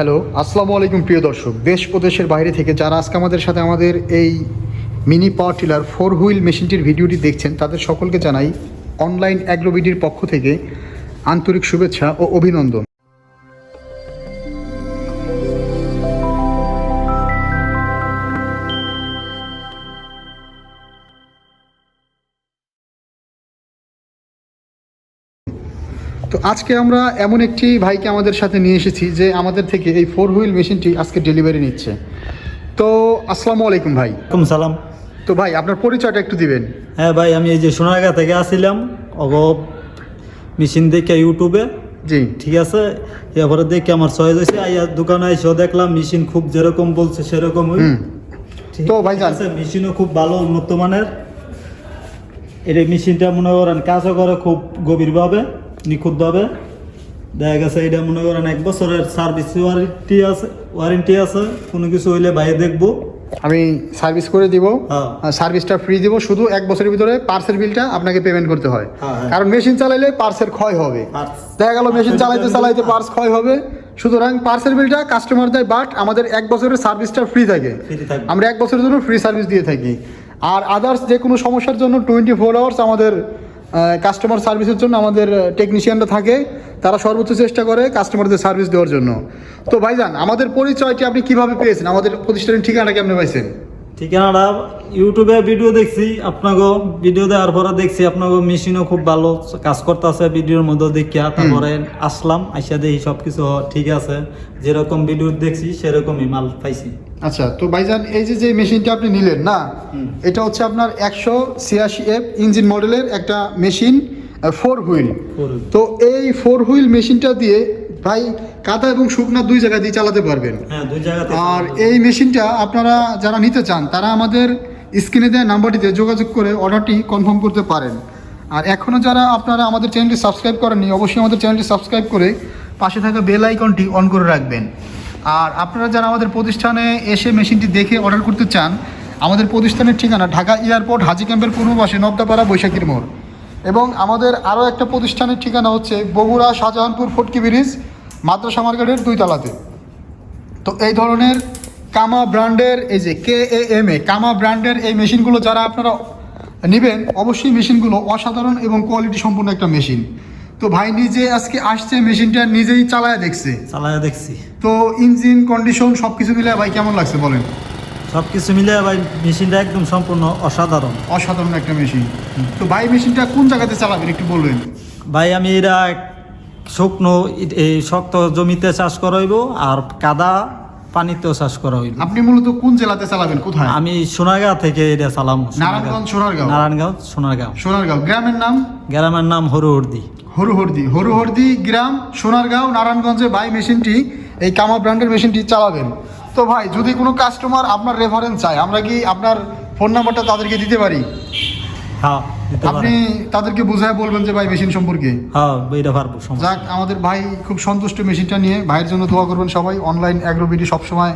Hello, আসসালামু আলাইকুম প্রিয় দর্শক। দেশ প্রদেশের বাইরে থেকে যারা আজকে আমাদের সাথে আমাদের এই mini power tiller four wheel মেশিনটির ভিডিওটি দেখছেন, তাদের সকলকে জানাই অনলাইন অ্যাগ্রোবিডির পক্ষ থেকে আন্তরিক শুভেচ্ছা ও অভিনন্দন। তো আজকে আমরা এমন একটি ভাইকে আমাদের সাথে নিয়ে এসেছি যে আমাদের থেকে এই ফোর হুইল মেশিনটি আজকে ডেলিভারি নিচ্ছে। তো আসসালামু আলাইকুম ভাই। ওয়ালাইকুম সালাম। তো ভাই আপনার পরিচয়টা একটু দিবেন। হ্যাঁ ভাই আমি এই যে সোনারগাঁ থেকে আসছিলাম অগ মেশিন দেখে ইউটিউবে। জি। ঠিক আছে? এরপরে দেখে আমার সহজ হয়েছে আইয়া দোকানে এসেও দেখলাম মেশিন খুব যেরকম বলছে সেরকমই তো ভাইজান- আছে মেশিনও খুব ভালো উন্নত মানের। এর এই মেশিনটা মনে করেন কাজও করে খুব গভীরভাবে। নিখুঁতভাবে দেখা গেছে এটা মনে করেন এক বছরের সার্ভিস ওয়ারেন্টি আছে ওয়ারেন্টি আছে কোনো কিছু হইলে বাইরে দেখব। আমি সার্ভিস করে দিব হ্যাঁ। সার্ভিসটা ফ্রি দিব শুধু এক বছরের ভিতরে পার্সের বিলটা আপনাকে পেমেন্ট করতে হয়। হ্যাঁ, হ্যাঁ। কারণ মেশিন চালাইলে পার্সের ক্ষয় হবে। দেখা গেল মেশিন চালাইতে চালাইতে পার্স ক্ষয় হবে। সুতরাং পার্সের বিলটা কাস্টমার দেয় বাট আমাদের এক বছরের সার্ভিসটা ফ্রি থাকে। আমরা এক বছরের জন্য ফ্রি সার্ভিস দিয়ে থাকি। আর আদার্স যে কোনো সমস্যার জন্য টোয়েন্টি ফোর আওয়ার্স আমাদের কাস্টমার সার্ভিসের জন্য আমাদের টেকনিশিয়ানরা থাকে। তারা সর্বোচ্চ চেষ্টা করে কাস্টমারদের সার্ভিস দেওয়ার জন্য। তো ভাইজান, আমাদের পরিচয়টি আপনি কীভাবে পেয়েছেন? আমাদের প্রতিষ্ঠানের ঠিকানা কেমন পাইছেন? ঠিকানাটা ইউটিউবে ভিডিও দেখছি আপনাকে ভিডিও দেওয়ার পরে দেখছি আপনাকে মেশিনও খুব ভালো কাজ করতেছে ভিডিওর মধ্যে দেখিয়া তারপরে আসলাম আইসা দেখি সব কিছু ঠিক আছে যেরকম ভিডিও দেখছি সেরকমই মাল পাইছি। আচ্ছা তো ভাইজান এই যে যে মেশিনটা আপনি নিলেন না? এটা হচ্ছে আপনার একশো ছিয়াশি এফ ইঞ্জিন মডেলের একটা মেশিন ফোর হুইল তো এই ফোর হুইল মেশিনটা দিয়ে ভাই কাদা এবং শুকনা দুই জায়গা দিয়ে চালাতে পারবেন। হ্যাঁ আর এই মেশিনটা আপনারা যারা নিতে চান তারা আমাদের স্ক্রিনে দেওয়া নাম্বারটিতে যোগাযোগ করে অর্ডারটি কনফার্ম করতে পারেন। আর এখনও যারা আপনারা আমাদের চ্যানেলটি সাবস্ক্রাইব করেননি অবশ্যই আমাদের চ্যানেলটি সাবস্ক্রাইব করে পাশে থাকা বেল আইকনটি অন করে রাখবেন। আর আপনারা যারা আমাদের প্রতিষ্ঠানে এসে মেশিনটি দেখে অর্ডার করতে চান আমাদের প্রতিষ্ঠানের ঠিকানা ঢাকা এয়ারপোর্ট হাজি ক্যাম্পের পূর্ব পাশে নবদাপাড়া বৈশাখীর মোড়। এবং আমাদের আরও একটা প্রতিষ্ঠানের ঠিকানা হচ্ছে বগুড়া শাহজাহানপুর ফটকি ব্রিজ মাদ্রাসা মার্কেটের দুই তলাতে তো এই ধরনের কামা ব্র্যান্ডের এই যে কে এ এম এ কামা ব্র্যান্ডের এই মেশিনগুলো যারা আপনারা নেবেন অবশ্যই মেশিনগুলো অসাধারণ এবং কোয়ালিটি সম্পূর্ণ একটা মেশিন। তো ভাই নিজে আজকে আসছে মেশিনটা নিজেই চালায় দেখছে। চালায়া দেখছি। তো ইঞ্জিন কন্ডিশন সব কিছু মিলে ভাই কেমন লাগছে বলেন? সব কিছু মিলে ভাই মেশিনটা একদম সম্পূর্ণ অসাধারণ। অসাধারণ একটা মেশিন। তো ভাই মেশিনটা কোন জায়গাতে চালাবেন একটু বলবেন? ভাই আমি এরা শুকনো এই শক্ত জমিতে চাষ করাইব আর কাদা পানিতেও চাষ করা হইব আপনি মূলত কোন জেলাতে চালাবেন? কোথায়? আমি সোনারগাঁও থেকে এটা চালাম। নারায়ণগঞ্জ সোনারগাঁও? নারায়ণগাঁও সোনারগাঁও। সোনারগাঁও। গ্রামের নাম? গ্রামের নাম হরুহরদি। হরুহরদি। হরুহরদি গ্রাম সোনারগাঁও নারায়ণগঞ্জে বাই মেশিনটি এই কামা ব্র্যান্ডের মেশিনটি চালাবেন। তো ভাই যদি কোনো কাস্টমার আপনার রেফারেন্স চায় আমরা কি আপনার ফোন নাম্বারটা তাদেরকে দিতে পারি? হ্যাঁ আপনি তাদেরকে বুঝায় বলবেন যে ভাই মেশিন সম্পর্কে। হ্যাঁ এটা পারব যাক আমাদের ভাই খুব সন্তুষ্ট মেশিনটা নিয়ে ভাইয়ের জন্য দোয়া করবেন সবাই। অনলাইন অ্যাগ্রোবিডি সবসময়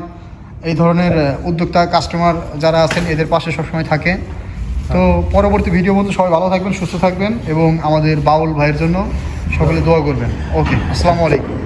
এই ধরনের উদ্যোক্তা কাস্টমার যারা আছেন এদের পাশে সবসময় থাকে। তো পরবর্তী ভিডিও মধ্যে সবাই ভালো থাকবেন সুস্থ থাকবেন এবং আমাদের বাউল ভাইয়ের জন্য সকলে দোয়া করবেন। ওকে আসসালামু আলাইকুম।